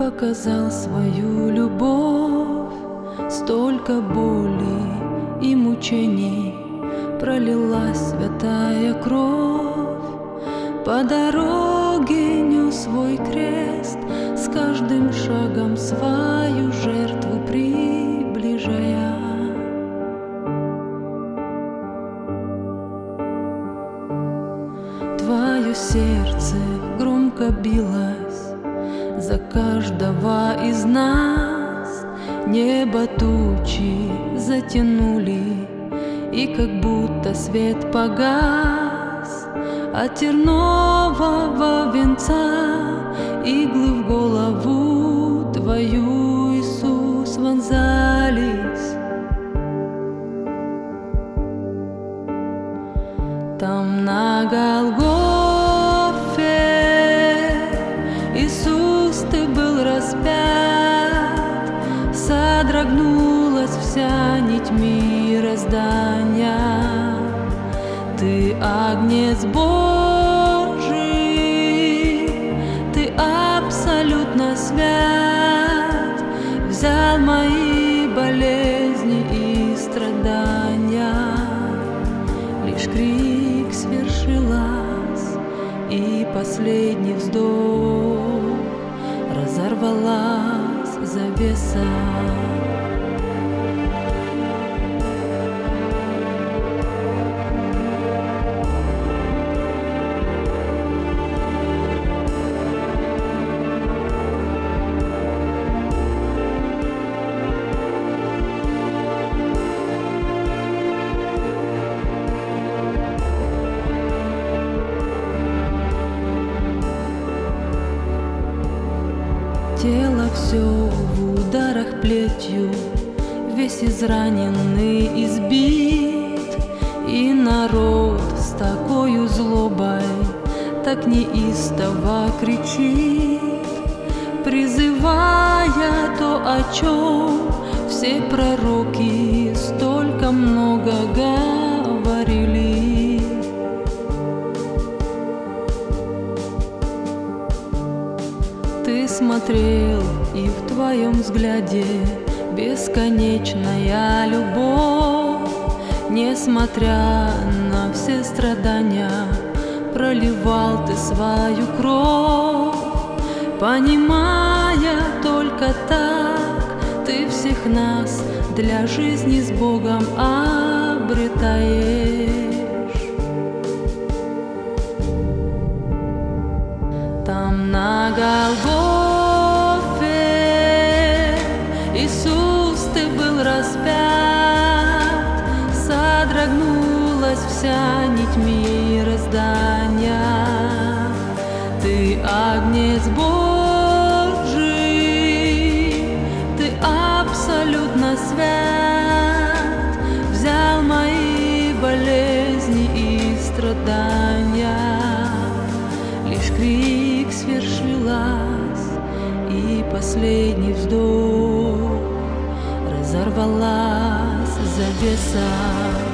Показал свою любовь, столько боли и мучений пролилась святая кровь. По дороге нес свой крест, с каждым шагом свою жертву приближая. Твое сердце громко каждого из нас. Небо тучи затянули, и как будто свет погас. От тернового венца иглы в голову твою, Иисус, вонзались. Там на Голгофе агнец Божий, ты абсолютно свят, взял мои болезни и страдания. Лишь крик свершилась, и последний вздох разорвалась завеса. Тело все в ударах плетью, весь израненный, избит, и народ с такой злобой так неистово кричит, призывая то, о чем все пророки столько много говорили. Смотрел, и в твоем взгляде бесконечная любовь, несмотря на все страдания, проливал ты свою кровь, понимая только так, ты всех нас для жизни с Богом обретаешь. Там на Голгофе последний вздох разорвалась завеса.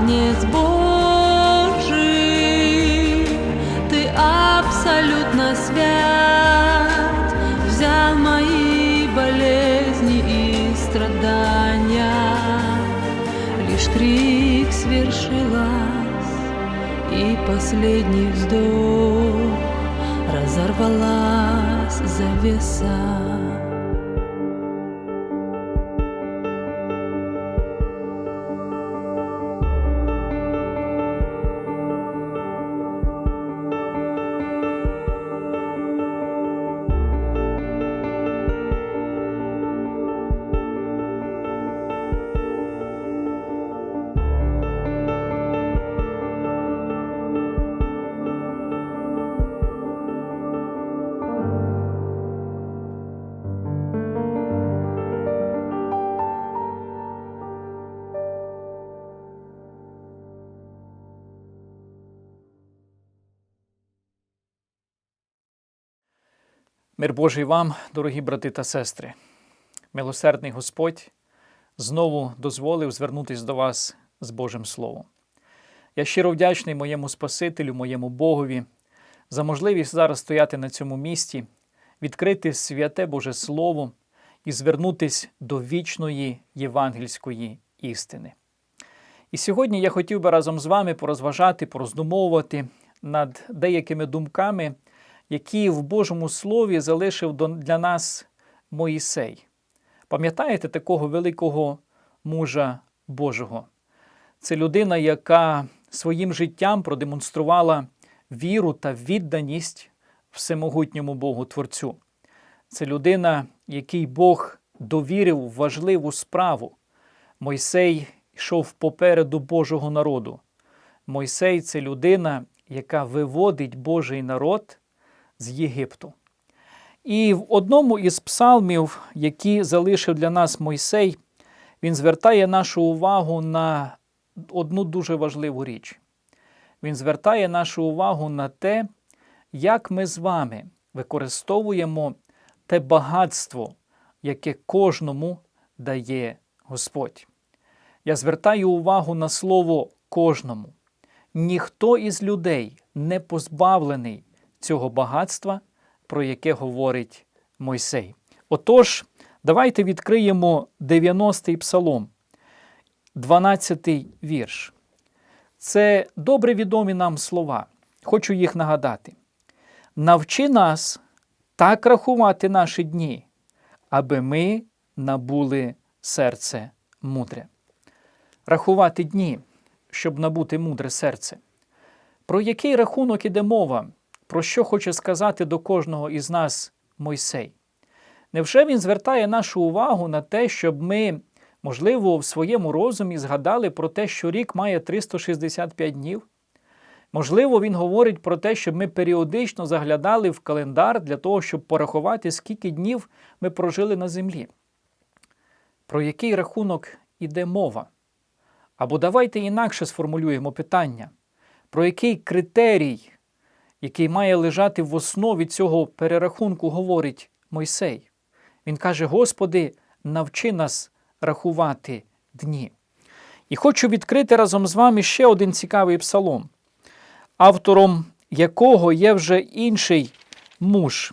Ты агнец Мир Божий вам, дорогі брати та сестри. Милосердний Господь знову дозволив звернутися до вас з Божим Словом. Я щиро вдячний моєму Спасителю, моєму Богові за можливість зараз стояти на цьому місці, відкрити святе Боже Слово і звернутися до вічної євангельської істини. І сьогодні я хотів би разом з вами порозважати, пороздумовувати над деякими думками, які в Божому Слові залишив для нас Моїсей. Пам'ятаєте такого великого мужа Божого? Це людина, яка своїм життям продемонструвала віру та відданість всемогутньому Богу Творцю. Це людина, якій Бог довірив важливу справу. Мойсей йшов попереду Божого народу. Мойсей це людина, яка виводить Божий народ з Єгипту. І в одному із псалмів, які залишив для нас Мойсей, він звертає нашу увагу на одну дуже важливу річ. Він звертає нашу увагу на те, як ми з вами використовуємо те багатство, яке кожному дає Господь. Я звертаю увагу на слово кожному. Ніхто із людей не позбавлений цього багатства, про яке говорить Мойсей. Отож, давайте відкриємо 90-й псалом, 12-й вірш. Це добре відомі нам слова. Хочу їх нагадати. Навчи нас так рахувати наші дні, аби ми набули серце мудре. Рахувати дні, щоб набути мудре серце. Про який рахунок іде мова? Про що хоче сказати до кожного із нас Мойсей? Невже він звертає нашу увагу на те, щоб ми, можливо, в своєму розумі згадали про те, що рік має 365 днів? Можливо, він говорить про те, щоб ми періодично заглядали в календар для того, щоб порахувати, скільки днів ми прожили на землі. Про який рахунок іде мова? Або давайте інакше сформулюємо питання, про який критерій, який має лежати в основі цього перерахунку, говорить Мойсей. Він каже: Господи, навчи нас рахувати дні. І хочу відкрити разом з вами ще один цікавий псалом, автором якого є вже інший муж,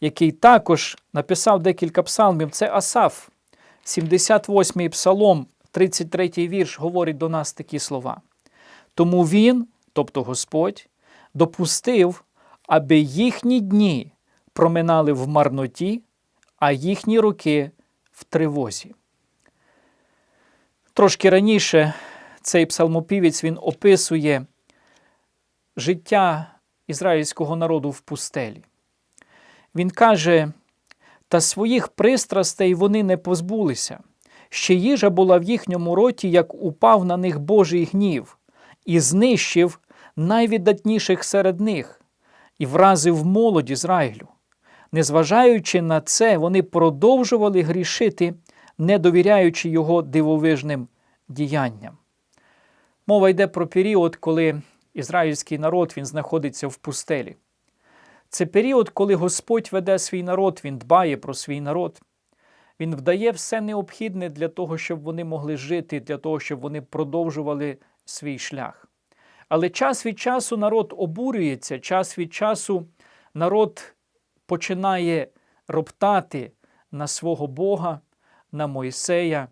який також написав декілька псалмів. Це Асаф, 78-й псалом, 33-й вірш, говорить до нас такі слова. Тому він, тобто Господь, допустив, аби їхні дні проминали в марноті, а їхні роки в тривозі. Трошки раніше цей псалмопівець він описує життя ізраїльського народу в пустелі. Він каже: та своїх пристрастей вони не позбулися. Ще їжа була в їхньому роті, як упав на них Божий гнів, і знищив найвіддатніших серед них, і вразив молодь Ізраїлю. Незважаючи на це, вони продовжували грішити, не довіряючи його дивовижним діянням. Мова йде про період, коли ізраїльський народ він знаходиться в пустелі. Це період, коли Господь веде свій народ, Він дбає про свій народ. Він вдає все необхідне для того, щоб вони могли жити, для того, щоб вони продовжували свій шлях. Але час від часу народ обурюється, час від часу народ починає роптати на свого Бога, на Мойсея,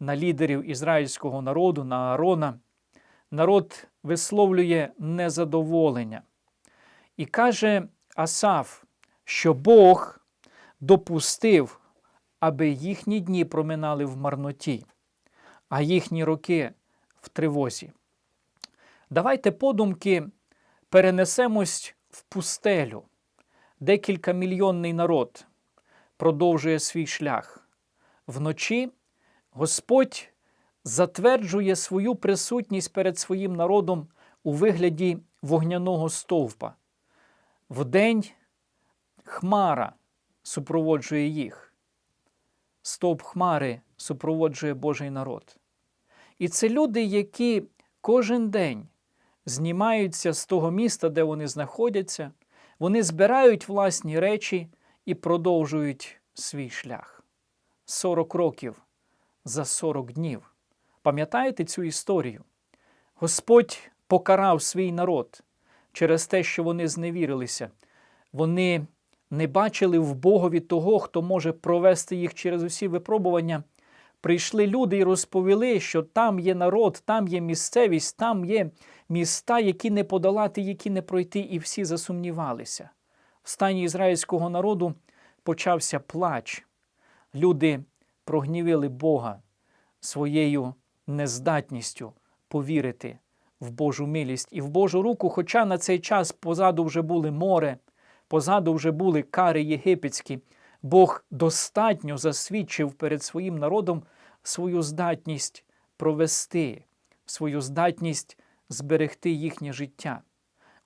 на лідерів ізраїльського народу, на Аарона. Народ висловлює незадоволення. І каже Асаф, що Бог допустив, аби їхні дні проминали в марноті, а їхні роки в тривозі. Давайте подумки перенесемось в пустелю. Декілька мільйонний народ продовжує свій шлях. Вночі Господь затверджує свою присутність перед своїм народом у вигляді вогняного стовпа. Вдень хмара супроводжує їх. Стовп хмари супроводжує Божий народ. І це люди, які кожен день знімаються з того міста, де вони знаходяться, вони збирають власні речі і продовжують свій шлях. 40 років за 40 днів. Пам'ятаєте цю історію? Господь покарав свій народ через те, що вони зневірилися. Вони не бачили в Богові того, хто може провести їх через усі випробування. Прийшли люди і розповіли, що там є народ, там є місцевість, там є міста, які не подолати, які не пройти, і всі засумнівалися. В стані ізраїльського народу почався плач. Люди прогнівили Бога своєю нездатністю повірити в Божу милість і в Божу руку, хоча на цей час позаду вже були море, позаду вже були кари єгипетські. Бог достатньо засвідчив перед своїм народом свою здатність провести, свою здатність зберегти їхнє життя.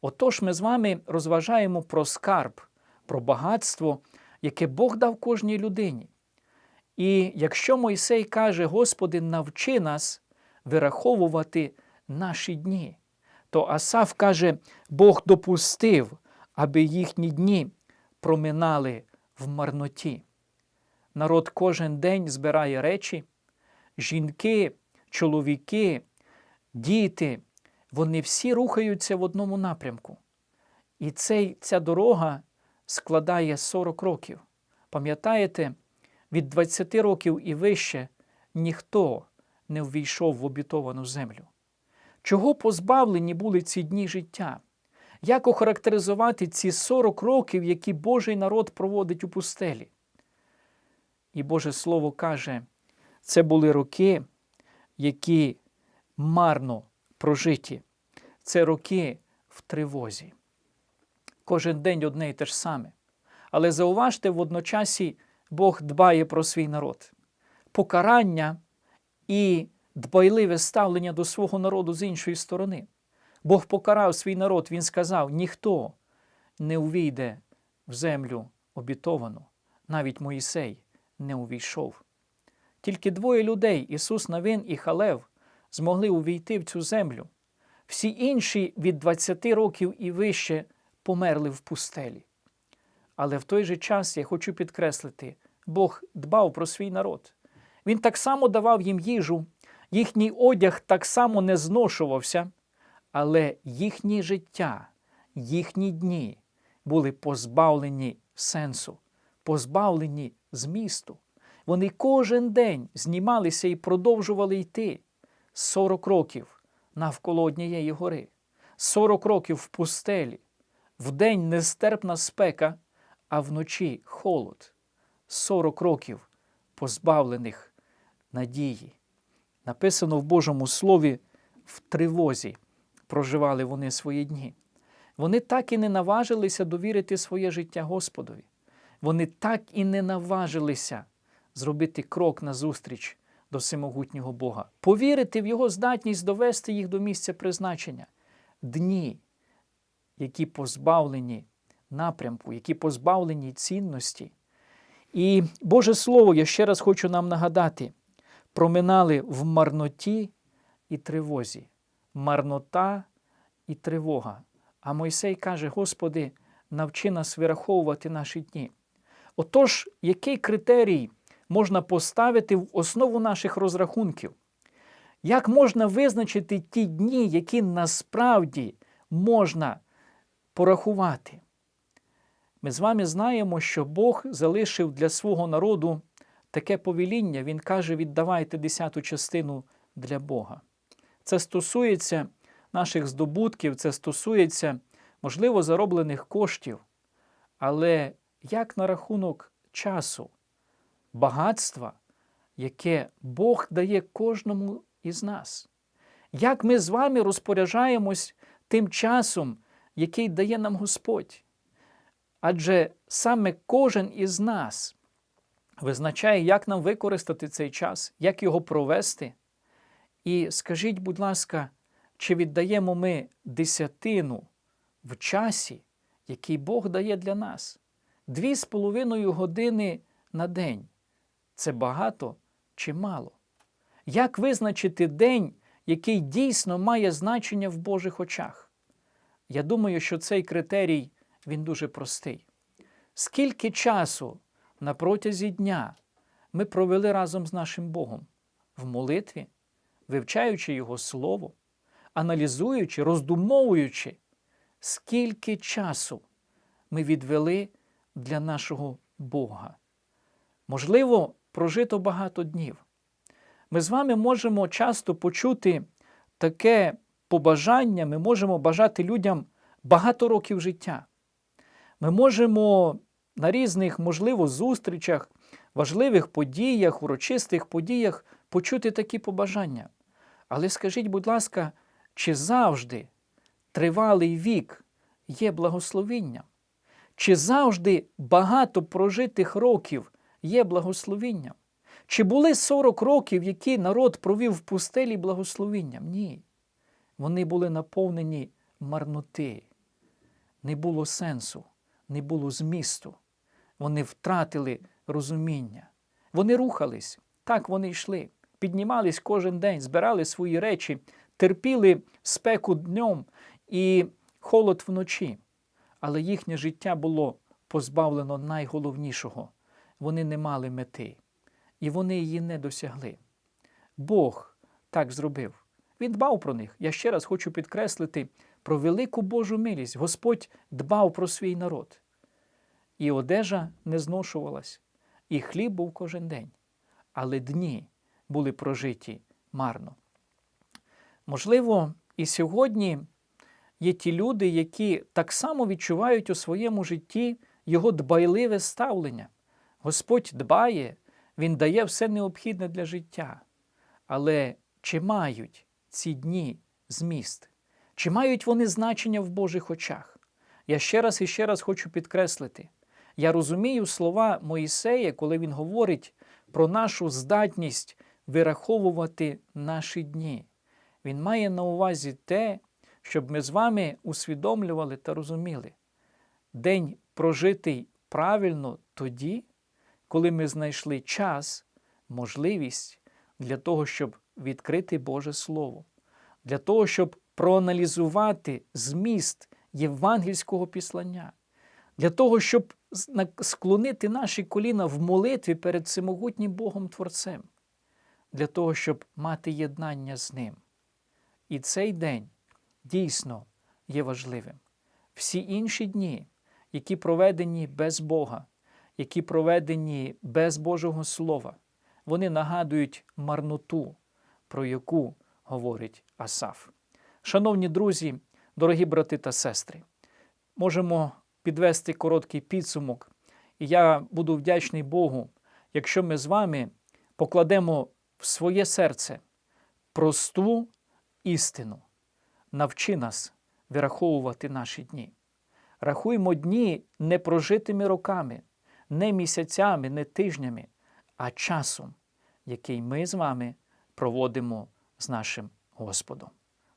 Отож, ми з вами розважаємо про скарб, про багатство, яке Бог дав кожній людині. І якщо Мойсей каже, Господи, навчи нас вираховувати наші дні, то Асав каже, Бог допустив, аби їхні дні проминали в марноті. Народ кожен день збирає речі, жінки, чоловіки, діти, вони всі рухаються в одному напрямку. І цей, ця дорога складає 40 років. Пам'ятаєте, від 20 років і вище ніхто не ввійшов в обітовану землю. Чого позбавлені були ці дні життя? Як охарактеризувати ці 40 років, які Божий народ проводить у пустелі? І Боже Слово каже, це були роки, які марно прожиті. Це роки в тривозі. Кожен день одне й те ж саме. Але зауважте, водночасі Бог дбає про свій народ. Покарання і дбайливе ставлення до свого народу з іншої сторони. Бог покарав свій народ, Він сказав: ніхто не увійде в землю обітовану, навіть Моїсей не увійшов. Тільки двоє людей, Ісус Навин і Халев, змогли увійти в цю землю. Всі інші від 20 років і вище померли в пустелі. Але в той же час я хочу підкреслити, Бог дбав про свій народ. Він так само давав їм їжу, їхній одяг так само не зношувався, але їхнє життя, їхні дні були позбавлені сенсу, позбавлені змісту. Вони кожен день знімалися і продовжували йти 40 років навколо однієї гори, 40 років в пустелі, вдень нестерпна спека, а вночі холод, 40 років позбавлених надії. Написано в Божому Слові в тривозі проживали вони свої дні. Вони так і не наважилися довірити своє життя Господові. Вони так і не наважилися зробити крок назустріч до всемогутнього Бога, повірити в Його здатність довести їх до місця призначення. Дні, які позбавлені напрямку, які позбавлені цінності. І Боже Слово, я ще раз хочу нам нагадати, проминали в марноті і тривозі. Марнота і тривога. А Мойсей каже: Господи, навчи нас вираховувати наші дні. Отож, який критерій можна поставити в основу наших розрахунків? Як можна визначити ті дні, які насправді можна порахувати? Ми з вами знаємо, що Бог залишив для свого народу таке повеління. Він каже: віддавайте десяту частину для Бога. Це стосується наших здобутків, це стосується, можливо, зароблених коштів. Але як на рахунок часу, багатства, яке Бог дає кожному із нас? Як ми з вами розпоряджаємось тим часом, який дає нам Господь? Адже саме кожен із нас визначає, як нам використати цей час, як його провести. І скажіть, будь ласка, чи віддаємо ми десятину в часі, який Бог дає для нас? Дві з половиною години на день. Це багато чи мало? Як визначити день, який дійсно має значення в Божих очах? Я думаю, що цей критерій він дуже простий. Скільки часу на протязі дня ми провели разом з нашим Богом в молитві, вивчаючи Його Слово, аналізуючи, роздумовуючи, скільки часу ми відвели для нашого Бога. Можливо, прожито багато днів. Ми з вами можемо часто почути таке побажання, ми можемо бажати людям багато років життя. Ми можемо на різних, можливо, зустрічах, важливих подіях, урочистих подіях почути такі побажання. Але скажіть, будь ласка, чи завжди тривалий вік є благословінням? Чи завжди багато прожитих років є благословінням? Чи були 40 років, які народ провів в пустелі благословінням? Ні. Вони були наповнені марноти. Не було сенсу, не було змісту. Вони втратили розуміння. Вони рухались, так вони йшли, піднімались кожен день, збирали свої речі, терпіли спеку днем і холод вночі. Але їхнє життя було позбавлено найголовнішого. Вони не мали мети, і вони її не досягли. Бог так зробив. Він дбав про них. Я ще раз хочу підкреслити про велику Божу милість. Господь дбав про свій народ. І одежа не зношувалась, і хліб був кожен день. Але дні були прожиті марно. Можливо, і сьогодні є ті люди, які так само відчувають у своєму житті його дбайливе ставлення. Господь дбає, Він дає все необхідне для життя. Але чи мають ці дні зміст? Чи мають вони значення в Божих очах? Я ще раз і ще раз хочу підкреслити. Я розумію слова Моїсея, коли він говорить про нашу здатність вираховувати наші дні. Він має на увазі те, щоб ми з вами усвідомлювали та розуміли. День прожитий правильно тоді, коли ми знайшли час, можливість для того, щоб відкрити Боже Слово, для того, щоб проаналізувати зміст євангельського післання, для того, щоб склонити наші коліна в молитві перед всемогутнім Богом Творцем, для того, щоб мати єднання з Ним. І цей день дійсно є важливим. Всі інші дні, які проведені без Бога, які проведені без Божого Слова, вони нагадують марноту, про яку говорить Асаф. Шановні друзі, дорогі брати та сестри, можемо підвести короткий підсумок, і я буду вдячний Богу, якщо ми з вами покладемо в своє серце просту істину. Навчи нас вираховувати наші дні. Рахуємо дні не прожитими роками, не місяцями, не тижнями, а часом, який ми з вами проводимо з нашим Господом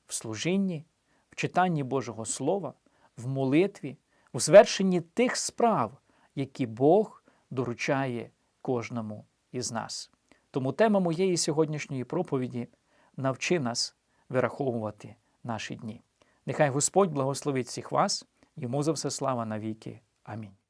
в служінні, в читанні Божого Слова, в молитві, у звершенні тих справ, які Бог доручає кожному із нас. Тому тема моєї сьогоднішньої проповіді навчи нас вираховувати наші дні. Нехай Господь благословить всіх вас, йому за все слава навіки. Амінь.